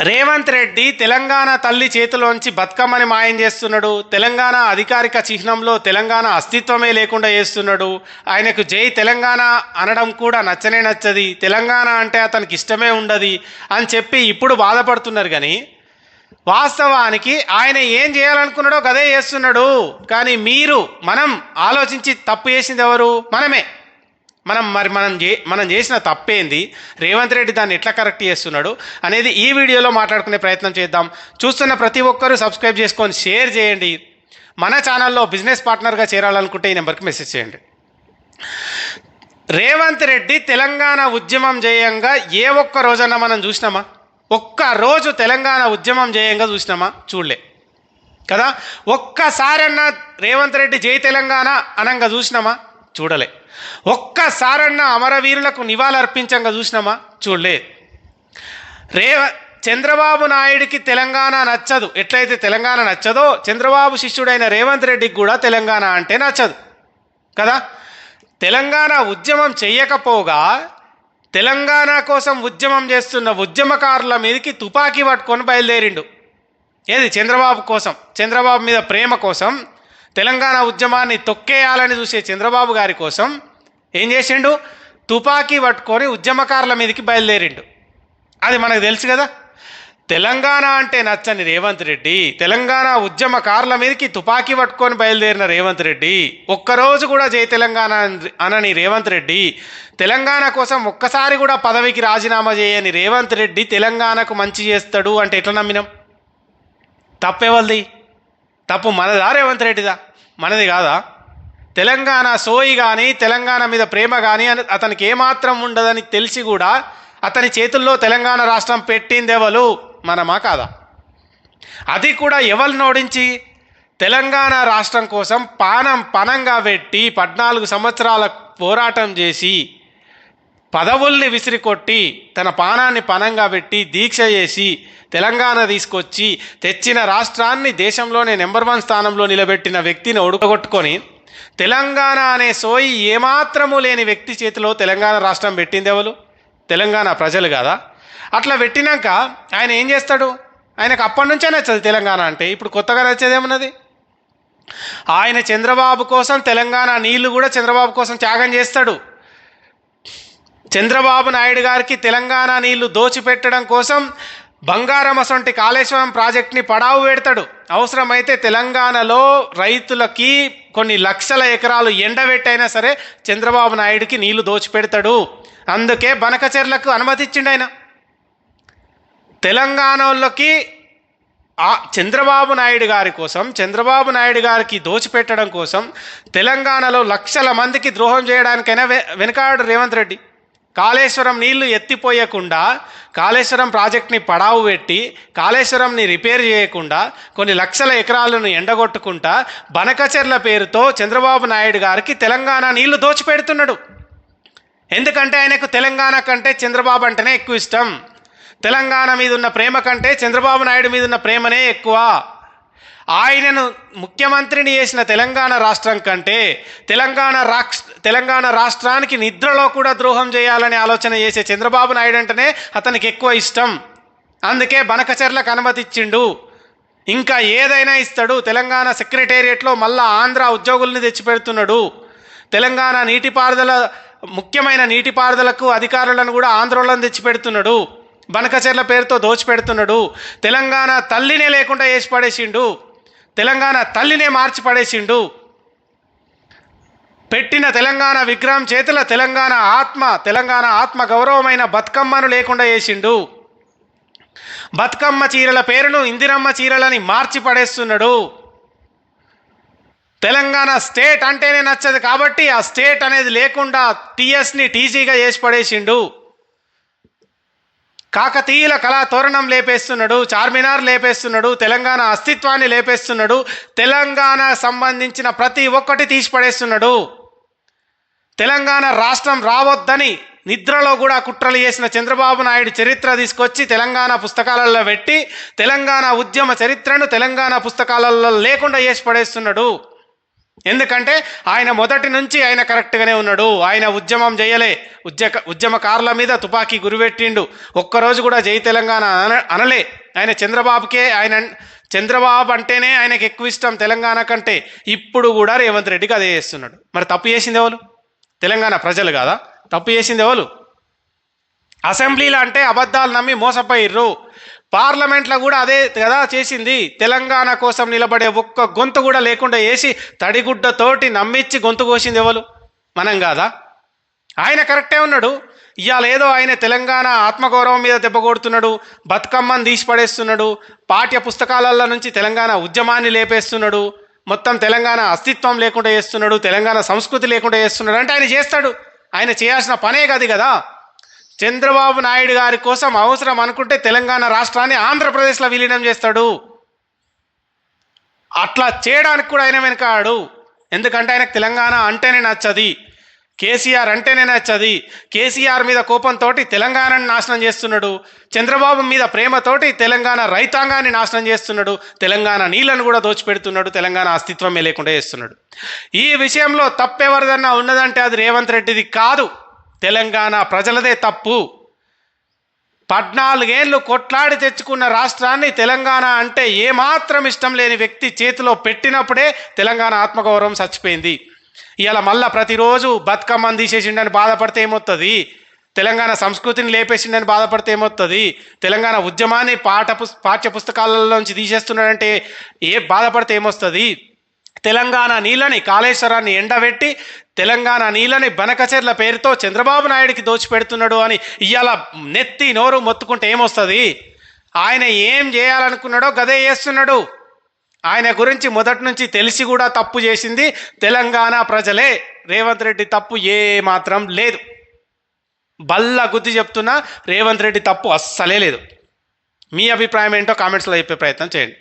రేవంత్ రెడ్డి తెలంగాణ తల్లి చేతిలోంచి బతుకమ్మని మాయం చేస్తున్నాడు. తెలంగాణ అధికారిక చిహ్నంలో తెలంగాణ అస్తిత్వమే లేకుండా చేస్తున్నాడు. ఆయనకు జై తెలంగాణ అనడం కూడా నచ్చనే నచ్చది. తెలంగాణ అంటే అతనికి ఇష్టమే ఉండదు అని చెప్పి ఇప్పుడు బాధపడుతున్నారు కానీ వాస్తవానికి ఆయన ఏం చేయాలనుకున్నాడో గదే చేస్తున్నాడు. కానీ మీరు మనం ఆలోచించి తప్పు చేసింది ఎవరు? మనమే. మనం మరి మనం చే మనం చేసిన తప్పేంది? రేవంత్ రెడ్డి దాన్ని ఎట్లా కరెక్ట్ చేస్తున్నాడు? అనేది ఈ వీడియోలో మాట్లాడుకునే ప్రయత్నం చేద్దాం. చూస్తున్న ప్రతి ఒక్కరూ సబ్స్క్రైబ్ చేసుకొని షేర్ చేయండి. మన ఛానల్లో బిజినెస్ పార్ట్నర్గా చేరాలనుకుంటే ఈ నెంబర్కి మెసేజ్ చేయండి. రేవంత్ రెడ్డి తెలంగాణ ఉద్యమం చేయంగా ఏ ఒక్క రోజన్నా మనం చూసినామా? ఒక్క రోజు తెలంగాణ ఉద్యమం చేయంగా చూసినామా? చూడలే. కదా? ఒక్కసారన్నా రేవంత్ రెడ్డి జై తెలంగాణ అనంగా చూసినామా? చూడలే. ఒక్కసారన్నా అమరవీరులకు నివాళులర్పించంగా చూసినామా? చూడలే. రేవ చంద్రబాబు నాయుడికి తెలంగాణ నచ్చదు. ఎట్లయితే తెలంగాణ నచ్చదో చంద్రబాబు శిష్యుడైన రేవంత్ రెడ్డికి కూడా తెలంగాణ అంటే నచ్చదు. కదా? తెలంగాణ ఉద్యమం చెయ్యకపోగా తెలంగాణ కోసం ఉద్యమం చేస్తున్న ఉద్యమకారుల మీదకి తుపాకీ పట్టుకొని బయలుదేరిండు. ఏది? చంద్రబాబు కోసం. చంద్రబాబు మీద ప్రేమ కోసం తెలంగాణ ఉద్యమాన్ని తొక్కేయాలని చూసే చంద్రబాబు గారి కోసం ఏం చేసిండు? తుపాకీ పట్టుకొని ఉద్యమకారుల మీదకి బయలుదేరిండు. అది మనకు తెలుసు కదా. తెలంగాణ అంటే నచ్చని రేవంత్ రెడ్డి తెలంగాణ ఉద్యమకారుల మీదకి తుపాకీ పట్టుకొని బయలుదేరిన రేవంత్ రెడ్డి ఒక్కరోజు కూడా జై తెలంగాణ అనని రేవంత్ రెడ్డి తెలంగాణ కోసం ఒక్కసారి కూడా పదవికి రాజీనామా చేయని రేవంత్ రెడ్డి తెలంగాణకు మంచి చేస్తాడు అంటే ఎట్లా నమ్మినాం? తప్పెవల్ది? తప్పు మనదా రేవంత్ రెడ్డిదా? మనది కాదా? తెలంగాణ సోయి కానీ తెలంగాణ మీద ప్రేమ కానీ అని అతనికి ఏమాత్రం ఉండదని తెలిసి కూడా అతని చేతుల్లో తెలంగాణ రాష్ట్రం పెట్టిందెవలు? మనమా కాదా? అది కూడా ఎవరిని ఓడించి? తెలంగాణ రాష్ట్రం కోసం పానం పనంగా పెట్టి పద్నాలుగు సంవత్సరాల పోరాటం చేసి పదవుల్ని విసిరికొట్టి తన పానాన్ని పనంగా పెట్టి దీక్ష చేసి తెలంగాణ తీసుకొచ్చి తెచ్చిన రాష్ట్రాన్ని దేశంలోనే నెంబర్ వన్ స్థానంలో నిలబెట్టిన వ్యక్తిని ఉడకగొట్టుకొని తెలంగాణ అనే సోయి ఏమాత్రము లేని వ్యక్తి చేతిలో తెలంగాణ రాష్ట్రం పెట్టింది ఎవరు? తెలంగాణ ప్రజలు కదా? అట్లా పెట్టినాక ఆయన ఏం చేస్తాడు? ఆయనకు అప్పటి నుంచే నచ్చదు తెలంగాణ అంటే. ఇప్పుడు కొత్తగా నచ్చేదేమన్నది ఆయన చంద్రబాబు కోసం తెలంగాణ నీళ్ళు కూడా చంద్రబాబు కోసం త్యాగం చేస్తాడు. చంద్రబాబు నాయుడు గారికి తెలంగాణ నీళ్ళు దోచిపెట్టడం కోసం బంగారం అసొంటి కాళేశ్వరం ప్రాజెక్ట్ని పడావు పెడతాడు అవసరమైతే తెలంగాణలో రైతులకి కొన్ని లక్షల ఎకరాలు ఎండబెట్టైనా సరే చంద్రబాబు నాయుడికి నీళ్ళు దోచిపెడతాడు. అందుకే బనకచెర్లకు అనుమతిచ్చిండు ఆయన. తెలంగాణలోకి ఆ చంద్రబాబు నాయుడు గారి కోసం చంద్రబాబు నాయుడు గారికి దోచిపెట్టడం కోసం తెలంగాణలో లక్షల మందికి ద్రోహం చేయడానికైనా వె వెనకాడు రేవంత్ రెడ్డి. కాళేశ్వరం నీళ్ళు ఎత్తిపోయకుండా కాళేశ్వరం ప్రాజెక్ట్ని పడావు పెట్టి కాళేశ్వరంని రిపేర్ చేయకుండా కొన్ని లక్షల ఎకరాలను ఎండగొట్టుకుంటా బనకచెర్ల పేరుతో చంద్రబాబు నాయుడు గారికి తెలంగాణ నీళ్ళు దోచిపెడుతున్నాడు. ఎందుకంటే ఆయనకు తెలంగాణ కంటే చంద్రబాబు అంటేనే ఎక్కువ ఇష్టం. తెలంగాణ మీద ఉన్న ప్రేమ కంటే చంద్రబాబు నాయుడు మీద ఉన్న ప్రేమనే ఎక్కువ. ఆయనను ముఖ్యమంత్రిని చేసిన తెలంగాణ రాష్ట్రం కంటే తెలంగాణ రాక్ష తెలంగాణ రాష్ట్రానికి నిద్రలో కూడా ద్రోహం చేయాలని ఆలోచన చేసే చంద్రబాబు నాయుడు అంటేనే అతనికి ఎక్కువ ఇష్టం. అందుకే బనకచర్లకు అనుమతిచ్చిండు ఇంకా ఏదైనా ఇస్తాడు. తెలంగాణ సెక్రటేరియట్లో మళ్ళా ఆంధ్ర ఉద్యోగుల్ని తెచ్చిపెడుతున్నాడు. తెలంగాణ నీటిపారుదల ముఖ్యమైన నీటిపారుదలకు అధికారులను కూడా ఆంధ్రోళన తెచ్చిపెడుతున్నాడు. బనకచెర్ల పేరుతో దోచిపెడుతున్నాడు. తెలంగాణ తల్లినే లేకుండా వేసి పడేసిండు. తెలంగాణ తల్లినే మార్చి పడేసిండు పెట్టిన తెలంగాణ విగ్రహం చేతుల తెలంగాణ ఆత్మ తెలంగాణ ఆత్మ గౌరవమైన బతుకమ్మను లేకుండా చేసిండు. బతుకమ్మ చీరల పేరును ఇందిరమ్మ చీరలని మార్చి పడేస్తున్నాడు తెలంగాణ స్టేట్ అంటేనే నచ్చదు కాబట్టి ఆ స్టేట్ అనేది లేకుండా టీఎస్ని టీసీగా చేసి పడేసిండు. కాకతీయుల కళా తోరణం లేపేస్తున్నాడు చార్మినార్ లేపేస్తున్నాడు తెలంగాణ అస్తిత్వాన్ని లేపేస్తున్నాడు తెలంగాణ సంబంధించిన ప్రతి ఒక్కటి తీసిపడేస్తున్నాడు. తెలంగాణ రాష్ట్రం రావద్దని నిద్రలో కూడా కుట్రలు చేసిన చంద్రబాబు నాయుడు చరిత్ర తీసుకొచ్చి తెలంగాణ పుస్తకాలలో పెట్టి తెలంగాణ ఉద్యమ చరిత్రను తెలంగాణ పుస్తకాలలో లేకుండా చేసి పడేస్తున్నాడు. ఎందుకంటే ఆయన మొదటి నుంచి ఆయన కరెక్ట్గానే ఉన్నాడు. ఆయన ఉద్యమం చేయలే ఉద్యక ఉద్యమకారుల మీద తుపాకీ గురిపెట్టిండు. ఒక్కరోజు కూడా జై తెలంగాణ అన అనలే. ఆయన చంద్రబాబుకే ఆయన చంద్రబాబు అంటేనే ఆయనకి ఎక్కువ ఇష్టం తెలంగాణ కంటే. ఇప్పుడు కూడా రేవంత్ రెడ్డికి అదే చేస్తున్నాడు. మరి తప్పు చేసింది ఎవరు? తెలంగాణ ప్రజలు కాదా? తప్పు చేసింది ఎవరు? అసెంబ్లీలో అంటే అబద్ధాలు నమ్మి మోసపోయిర్రు. పార్లమెంట్లో కూడా అదే కదా చేసింది. తెలంగాణ కోసం నిలబడే ఒక్క గొంతు కూడా లేకుండా వేసి తడిగుడ్డతోటి నమ్మిచ్చి గొంతు కోసింది ఎవరు? మనం కాదా? ఆయన కరెక్టే ఉన్నాడు. ఇవాళ ఏదో ఆయన తెలంగాణ ఆత్మగౌరవం మీద దెబ్బ కొడుతున్నాడు బతుకమ్మని తీసి పడేస్తున్నాడు పాఠ్య పుస్తకాలలో నుంచి తెలంగాణ ఉద్యమాన్ని లేపేస్తున్నాడు మొత్తం తెలంగాణ అస్తిత్వం లేకుండా చేస్తున్నాడు తెలంగాణ సంస్కృతి లేకుండా చేస్తున్నాడు. అంటే ఆయన చేస్తాడు. ఆయన చేయాల్సిన పనే కాదు కదా. చంద్రబాబు నాయుడు గారి కోసం అవసరం అనుకుంటే తెలంగాణ రాష్ట్రాన్ని ఆంధ్రప్రదేశ్లో విలీనం చేస్తాడు. అట్లా చేయడానికి కూడా ఆయన వెనకాడు. ఎందుకంటే ఆయనకు తెలంగాణ అంటేనే నచ్చది. కేసీఆర్ అంటేనే నచ్చది. కేసీఆర్ మీద కోపంతో తెలంగాణని నాశనం చేస్తున్నాడు. చంద్రబాబు మీద ప్రేమతోటి తెలంగాణ రైతాంగాన్ని నాశనం చేస్తున్నాడు. తెలంగాణ నీళ్ళను కూడా దోచిపెడుతున్నాడు. తెలంగాణ అస్తిత్వమే లేకుండా చేస్తున్నాడు. ఈ విషయంలో తప్పెవరిదన్నా ఉన్నదంటే అది రేవంత్ రెడ్డిది కాదు. తెలంగాణ ప్రజలదే తప్పు. పద్నాలుగేళ్ళు కొట్లాడి తెచ్చుకున్న రాష్ట్రాన్ని తెలంగాణ అంటే ఏమాత్రం ఇష్టం లేని వ్యక్తి చేతిలో పెట్టినప్పుడే తెలంగాణ ఆత్మగౌరవం చచ్చిపోయింది. ఇలా మళ్ళా ప్రతిరోజు బతుకమ్మని తీసేసిండని బాధపడితే ఏమొస్తుంది తెలంగాణ సంస్కృతిని లేపేసిండని బాధపడితే ఏమొస్తుంది తెలంగాణ ఉద్యమాన్ని పాఠ పుస్ పాఠ్య పుస్తకాలలోంచి తీసేస్తున్నాడంటే ఏ బాధపడితే ఏమొస్తుంది తెలంగాణ నీళ్ళని కాళేశ్వరాన్ని ఎండబెట్టి తెలంగాణ నీళ్ళని బనకచెర్ల పేరుతో చంద్రబాబు నాయుడికి దోచిపెడుతున్నాడు అని ఇవాళ నెత్తి నోరు మొత్తుకుంటే ఏమొస్తుంది? ఆయన ఏం చేయాలనుకున్నాడో గదే చేస్తున్నాడు. ఆయన గురించి మొదటి నుంచి తెలిసి కూడా తప్పు చేసింది తెలంగాణ ప్రజలే. రేవంత్ రెడ్డి తప్పు ఏ మాత్రం లేదు. బల్ల గుద్ది చెప్తున్నా రేవంత్ రెడ్డి తప్పు అస్సలే లేదు. మీ అభిప్రాయం ఏంటో కామెంట్స్లో చెప్పే ప్రయత్నం చేయండి.